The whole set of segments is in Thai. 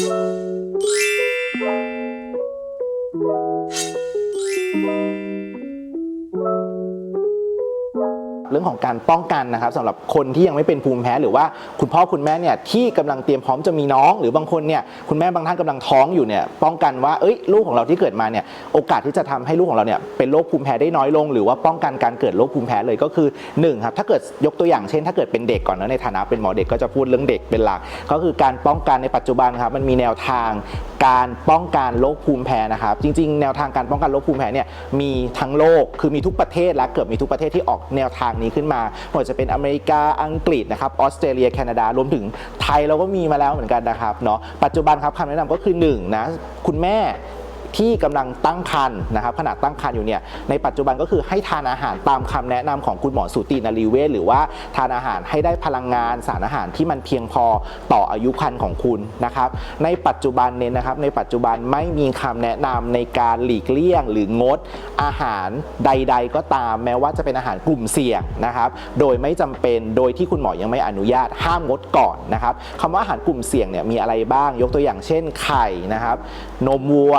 Thank you. เรื่องของการป้องกันนะครับสำหรับคนที่ยังไม่เป็นภูมิแพ้หรือว่าคุณพ่อคุณแม่เนี่ยที่กำลังเตรียมพร้อมจะมีน้อง หรือบางคนเนี่ยคุณแม่บางท่านกำลังท้องอยู่เนี่ยป้องกันว่าเอ้ยลูกของเราที่เกิดมาเนี่ยโอกาสที่จะทำให้ลูกของเราเนี่ยเป็นโรคภูมิแพ้ได้น้อยลง หรือว่าป้องกันการเกิดโรคภูมิแพ้เลยก็คือหนึ่งครับถ้าเกิดยกตัวอย่างเช่น ถ้าเกิดเป็นเด็กก่อนนะในฐานะเป็นหมอเด็กก็จะพูดเรื่องเด็กเป็นหลัก ก็คือการป้องกันในปัจจุบันครับมันมีแนวทางการป้องกันโรคภูมิแพ้นะครับจริง ๆ แนวทางการป้องกันโรคภูมิแพ้เนี่ยมีทั้งโลกคือมีทุกประเทศและเกือบมีทุกประเทศที่ออกแนวทางนี้ขึ้นมาไม่ว่าจะเป็นอเมริกาอังกฤษนะครับออสเตรเลียแคนาดารวมถึงไทยเราก็มีมาแล้วเหมือนกันนะครับเนาะปัจจุบันครับคำแนะนำก็คือ1นะคุณแม่ ที่กำลังตั้งครรภ์นะครับขณะตั้งครรภ์อยู่เนี่ยในปัจจุบันก็คือให้ทานอาหารตามคำแนะนำของคุณหมอสูตินารีเวชหรือว่าทานอาหารให้ได้พลังงานสารอาหารที่มันเพียงพอต่ออายุครรภ์ของคุณนะครับ ในปัจจุบันเนี่ยนะครับ ในปัจจุบันไม่มีคำแนะนำในการหลีกเลี่ยง หรืองดอาหารใด ๆ ก็ตามแม้ว่าจะเป็นอาหารกลุ่มเสี่ยงนะครับ โดยไม่จำเป็นโดยที่คุณหมอยังไม่อนุญาตห้ามงดก่อนนะครับคำว่าอาหารกลุ่มเสี่ยงเนี่ยมีอะไรบ้างยกตัวอย่างเช่นไข่นะครับนมวัว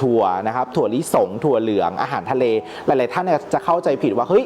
ถั่วนะครับถั่วลิสงถั่วเหลืองอาหารทะเล หลาย ๆ ท่านเนี่ยจะเข้าใจผิดว่าเฮ้ย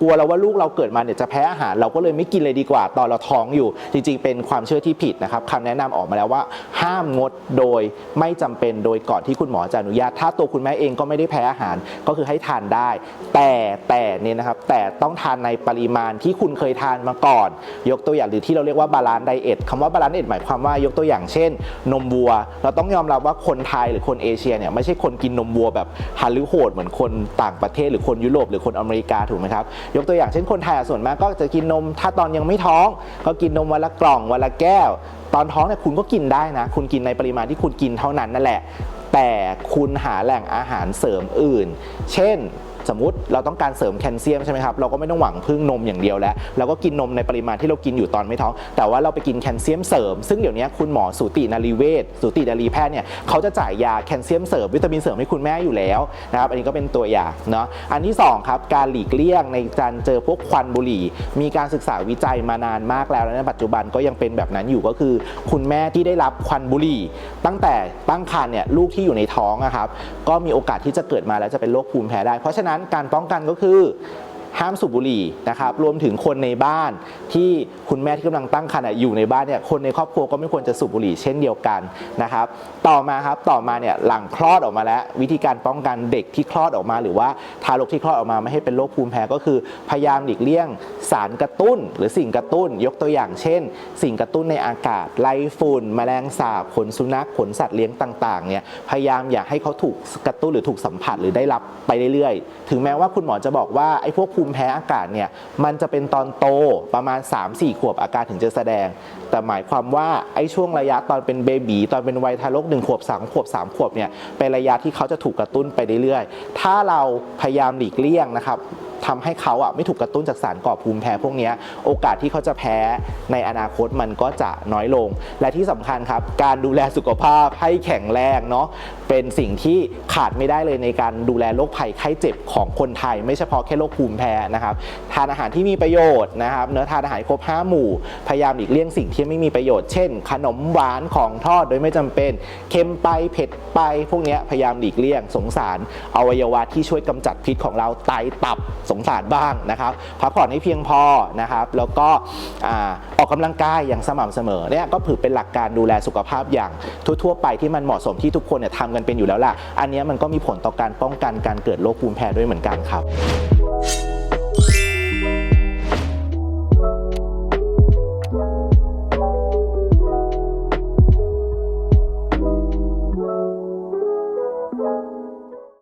กลัวแล้วว่าลูกเราเกิดมาเนี่ยจะแพ้อาหารเราก็เลยไม่กินเลยดีกว่า ตอนเราท้องอยู่ จริงๆ เป็นความเชื่อที่ผิดนะครับคำแนะนำออกมาแล้วว่า ห้ามงดโดยไม่จำเป็นโดยก่อนที่คุณหมอจะอนุญาต ถ้าตัวคุณแม่เองก็ไม่ได้แพ้อาหาร ก็คือให้ทานได้ แต่แต่เนี่ยนะครับแต่ต้องทานในปริมาณที่คุณเคยทานมาก่อน ยกตัวอย่างหรือที่เราเรียกว่าบาลานซ์ไดเอทคำว่าบาลานซ์ไดเอทหมายความว่ายกตัวอย่างเช่น นมวัว เราต้องยอมรับว่าคนไทยหรือคนเอเชียเนี่ยไม่ใช่คนกินนมวัวแบบฮันหรือโหดเหมือนคนต่างประเทศหรือคนยุโรปหรือคนอเมริกาถูกไหมครับยกตัวอย่างเช่นคนไทยอะส่วนมากก็จะกินนมถ้าตอนยังไม่ท้อง ก็กินนมวันละกล่องวันละแก้ว ตอนท้องเนี่ยคุณก็กินได้นะ คุณกินในปริมาณที่คุณกินเท่านั้นนั่นแหละ แต่คุณหาแหล่งอาหารเสริมอื่น เช่นสมมติ เราต้องการเสริมแคลเซียมใช่ไหมครับเราก็ไม่ต้องหวังพึ่งนมอย่างเดียวแล้วเราก็กินนมในปริมาณที่เรากินอยู่ตอนไม่ท้อง แต่ว่าเราไปกินแคลเซียมเสริม ซึ่งเดี๋ยวนี้คุณหมอสูตินารีเวชสูตินารีแพทย์เนี่ยเขาจะจ่ายยาแคลเซียมเสริมวิตามินเสริมให้คุณแม่อยู่แล้วนะครับอันนี้ก็เป็นตัวอย่างเนาะอันที่สองครับการหลีกเลี่ยงในการเจอพวกควันบุหรี่ มีการศึกษาวิจัยมานานมากแล้วและในปัจจุบันก็ยังเป็นแบบนั้นอยู่ก็คือ คุณแม่ที่ได้รับควันบุหรี่ ตั้งแต่ตั้งครรภ์เนี่ยลูกที่อยู่ในท้องนะครับก็มีโอกาสที่จะเกิดมาแล้วจะเป็นโรคภูมิแพ้ได้ เพราะฉะนั้นการปองกันก็คือ ห้ามสูบบุหรี่นะครับรวมถึงคนในบ้านที่คุณแม่ที่กำลังตั้งครรภ์อะอยู่ในบ้านเนี่ยคนในครอบครัวก็ไม่ควรจะสูบบุหรี่เช่นเดียวกันนะครับต่อมาครับต่อมาเนี่ยหลังคลอดออกมาแล้ว วิธีการป้องกันเด็กที่คลอดออกมา หรือว่าทารกที่คลอดออกมาไม่ให้เป็นโรคภูมิแพ้ก็คือ พยายามหลีกเลี่ยงสารกระตุ้น หรือสิ่งกระตุ้น ยกตัวอย่างเช่น สิ่งกระตุ้นในอากาศไล่ฝุ่นแมลงสาบขนสุนัขขนสัตว์เลี้ยงต่างๆเนี่ยพยายามอย่าให้เขาถูกกระตุ้นหรือถูกสัมผัสหรือได้รับไปเรื่อยๆ ถึงแม้ว่าคุณหมอจะบอกว่าไอ้พวกภูมิแพ้อากาศเนี่ยมันจะเป็นตอนโตประมาณ 3-4 ขวบอาการถึงจะแสดง แต่หมายความว่าไอ้ช่วงระยะตอนเป็นเบบีตอนเป็นวัยทารก1ขวบ3ขวบ3ขวบเนี่ยเป็นระยะที่เขาจะถูกกระตุ้นไปเรื่อยๆ ถ้าเราพยายามหลีกเลี่ยงนะครับทำให้เขาอะไม่ถูกกระตุ้นจากสารก่อภูมิแพ้พวกนี้โอกาสที่เขาจะแพ้ในอนาคตมันก็จะน้อยลง และที่สำคัญครับ การดูแลสุขภาพให้แข็งแรงเนาะเป็นสิ่งที่ขาดไม่ได้เลยในการดูแลโรคภัยไข้เจ็บของคนไทย ไม่เฉพาะแค่โรคภูมิแพ้นะครับทานอาหารที่มีประโยชน์นะครับเนื้อทานอาหารครบ5หมู่ พยายามหลีกเลี่ยงสิ่งที่ไม่มีประโยชน์เช่น ขนมหวานของทอดโดยไม่จำเป็นเค็มไปเผ็ดไปพวกนี้พยายามหลีกเลี่ยงสงสารอวัยวะที่ช่วยกำจัดพิษของเราไตตับสงสารบ้างนะครับพักผ่อนให้เพียงพอนะครับแล้วก็อออกกำลังกายอย่างสม่ำเสมอเนี่ยก็ถือเป็นหลักการดูแลสุขภาพอย่างทั่วๆไปที่มันเหมาะสมที่ทุกคนเนี่ยทำกันเป็นอยู่แล้วล่ะ อันนี้มันก็มีผลต่อการป้องกันการเกิดโรคภูมิแพ้ด้วยเหมือนกันครับ